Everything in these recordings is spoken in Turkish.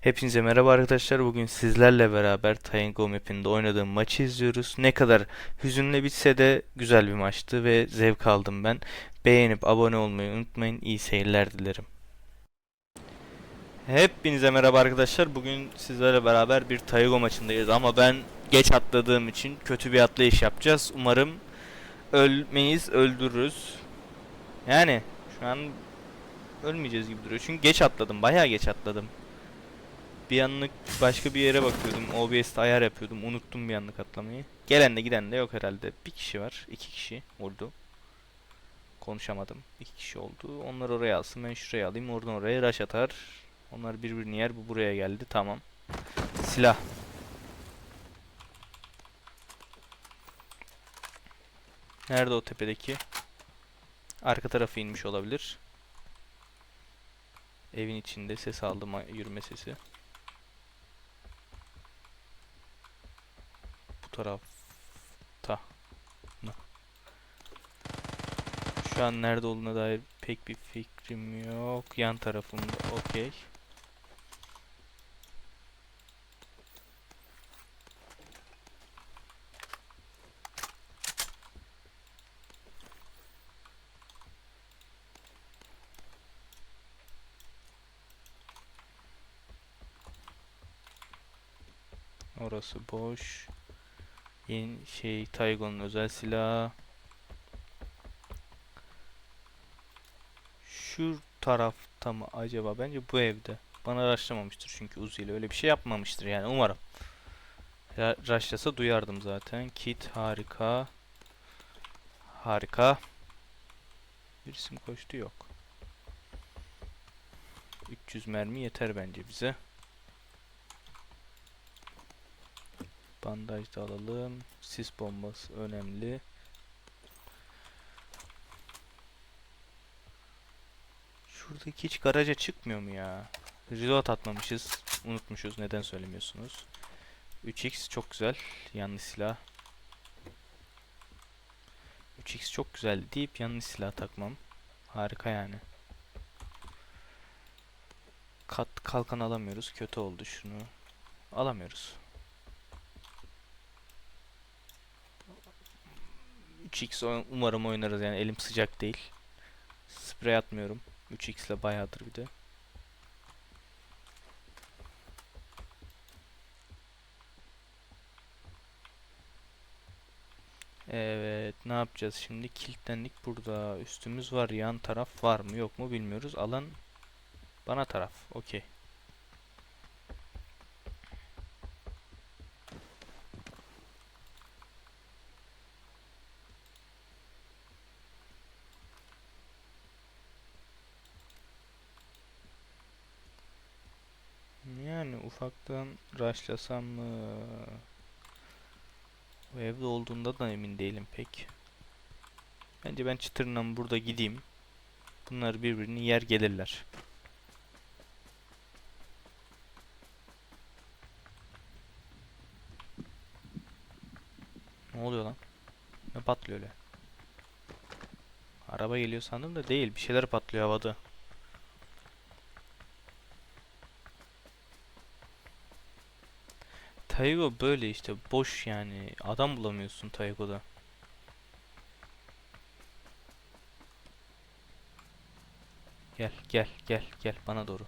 Hepinize merhaba arkadaşlar. Bugün sizlerle beraber Taingo Map'inde oynadığım maçı izliyoruz. Ne kadar hüzünle bitse de güzel bir maçtı ve zevk aldım ben. Beğenip abone olmayı unutmayın. İyi seyirler dilerim. Hepinize merhaba arkadaşlar. Bugün sizlerle beraber bir Taingo maçındayız ama ben geç atladığım için kötü bir atlayış yapacağız. Umarım ölmeyiz, öldürürüz. Yani şu an ölmeyeceğiz gibi duruyor. Çünkü geç atladım. Bayağı geç atladım. Bir anlık başka bir yere bakıyordum. OBS'te ayar yapıyordum. Unuttum bir anlık atlamayı. Gelen de giden de yok herhalde. Bir kişi var. iki kişi oldu. Konuşamadım. İki kişi oldu. Onlar oraya alsın. Ben şuraya alayım. Oradan oraya rush atar. Onlar birbirini yer. Bu buraya geldi. Tamam. Silah. Nerede o tepedeki? Arka tarafı inmiş olabilir. Evin içinde ses aldım yürüme sesi. Tarafta mı? Şu an nerede olduğuna dair pek bir fikrim yok. Yan tarafında okey. Orası boş. Yeni şey Taygon'un özel silahı. Şu tarafta mı acaba? Bence bu evde. Bana araştırmamıştır çünkü Uzi ile öyle bir şey yapmamıştır yani umarım. Raşlasa duyardım zaten. Kit harika. Harika. Bir isim koştu yok. 300 mermi yeter bence bize. Bandaj da alalım. Sis bombası önemli. Şuradaki hiç garaja çıkmıyor mu ya? Reload atmamışız. Unutmuşuz. Neden söylemiyorsunuz? 3x çok güzel. Yanlış silah. 3x çok güzel deyip yanlış silah takmam. Harika yani. Kat kalkan alamıyoruz. Kötü oldu şunu. Alamıyoruz. 3x oyn- umarım oynarız yani elim sıcak değil. Sprey atmıyorum. 3x ile bayağıdır bir de. Evet ne yapacağız şimdi? Kilitlendik burada. Üstümüz var. Yan taraf var mı yok mu bilmiyoruz. Alan bana taraf. Okey. Yani ufaktan rushlasam mı? O evde olduğunda da emin değilim pek. Bence ben çıtırından burada gideyim. Bunlar birbirini yer gelirler. Ne oluyor lan? Ne patlıyor öyle? Araba geliyor sandım da değil. Bir şeyler patlıyor havada. Taygo böyle işte boş yani. Adam bulamıyorsun Taygo'da. Gel gel gel gel bana doğru.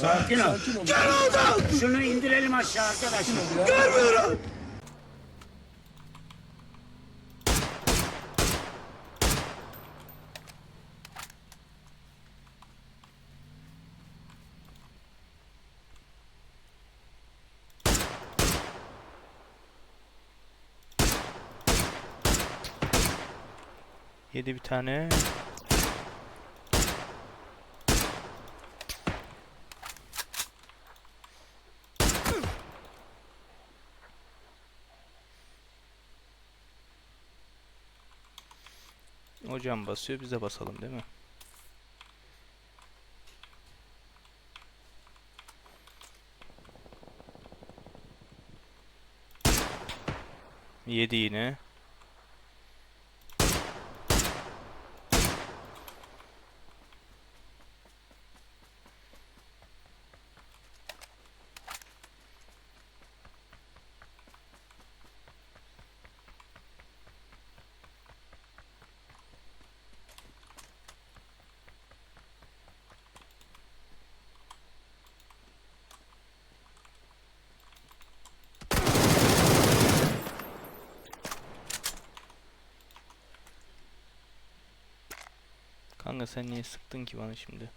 Sakin ol. Şunu indirelim aşağı arkadaşlar. Yedi bir tane. Hocam basıyor bize basalım değil mi? Yedi yine. Kanka sen niye sıktın ki bana şimdi?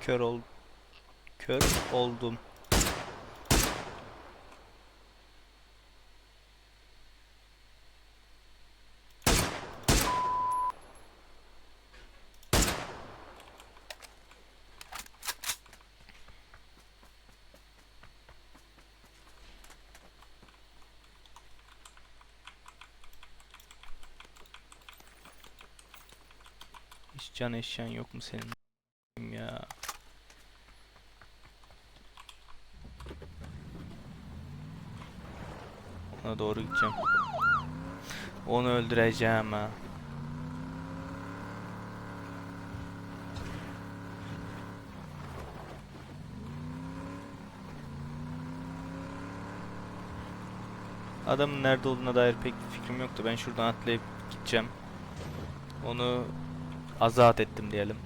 Kör ol kör oldum. Hiç can eşyan yok mu senin ya? Ona doğru gideceğim. Onu öldüreceğim ha. Adamın nerede olduğuna dair pek bir fikrim yoktu. Ben şuradan atlayıp gideceğim. Onu azat ettim diyelim.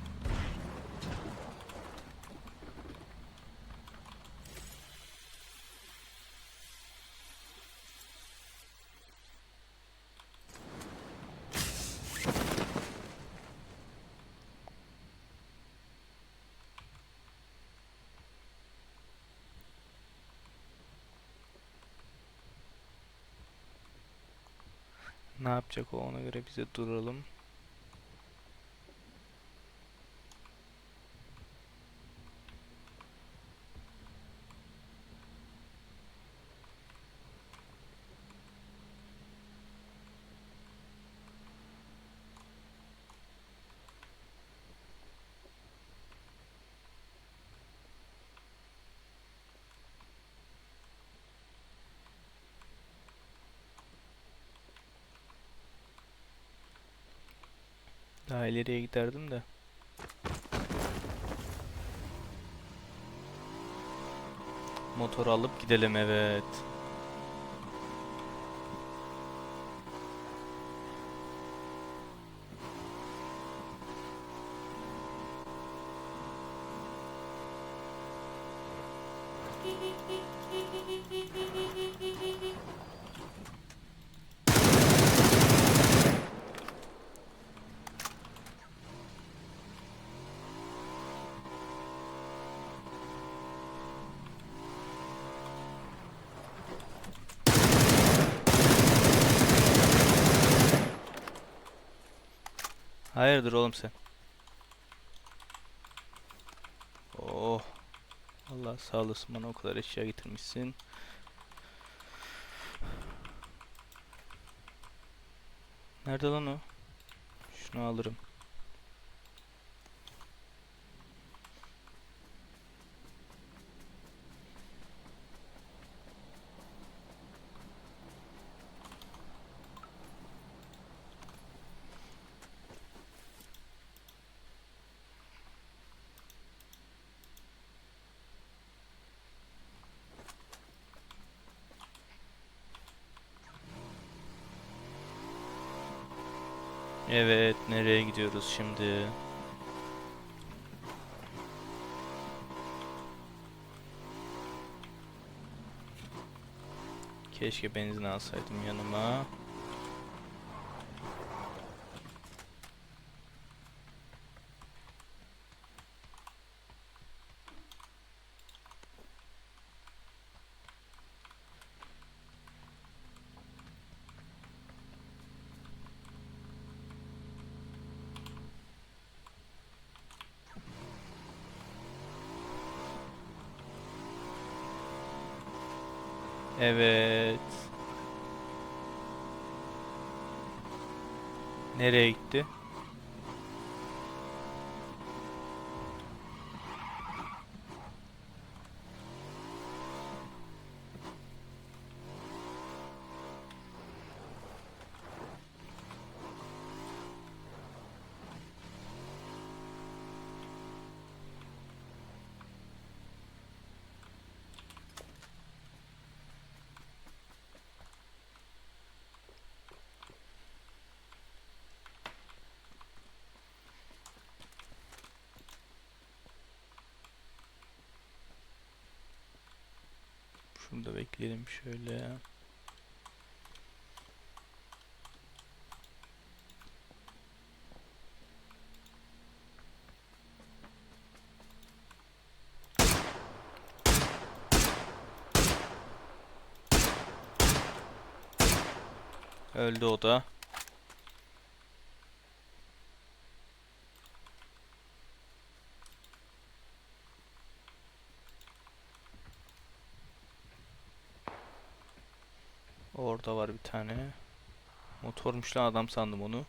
Ne yapacak o ona göre bize duralım. İleriye giderdim de. Motor alıp gidelim evet. Hayırdır oğlum sen? Oh. Allah sağ olasın bana o kadar eşya getirmişsin. Nerede lan o? Şunu alırım. Evet, nereye gidiyoruz şimdi? Keşke benzin alsaydım yanıma. Evet. Nereye gitti? Şunu da bekleyelim şöyle. Öldü o da. Orada var bir tane. Motormuş lan adam sandım onu.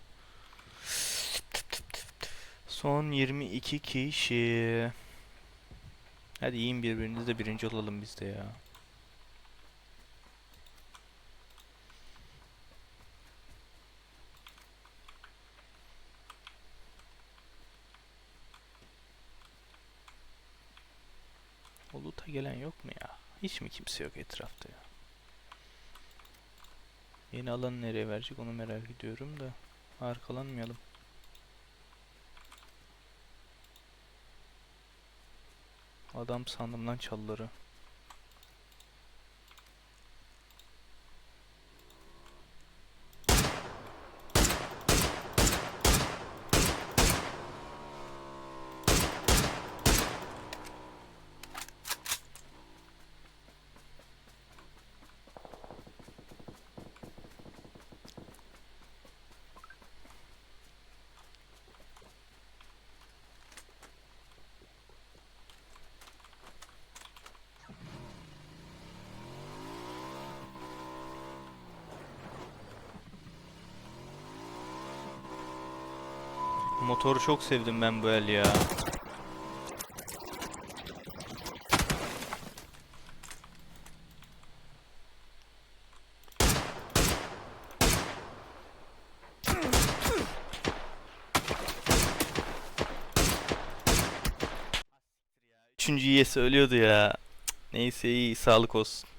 Son 22 kişi. Hadi yiyin birbirinizi birinci olalım biz de ya. Olut'a gelen yok mu ya? Hiç mi kimse yok etrafta ya? Yeni alanı nereye verecek onu merak ediyorum da arkalanmayalım. Adam sandım lan çalıları. Motoru çok sevdim ben bu el ya. Üçüncü üyesi ölüyordu ya. Neyse iyi sağlık olsun.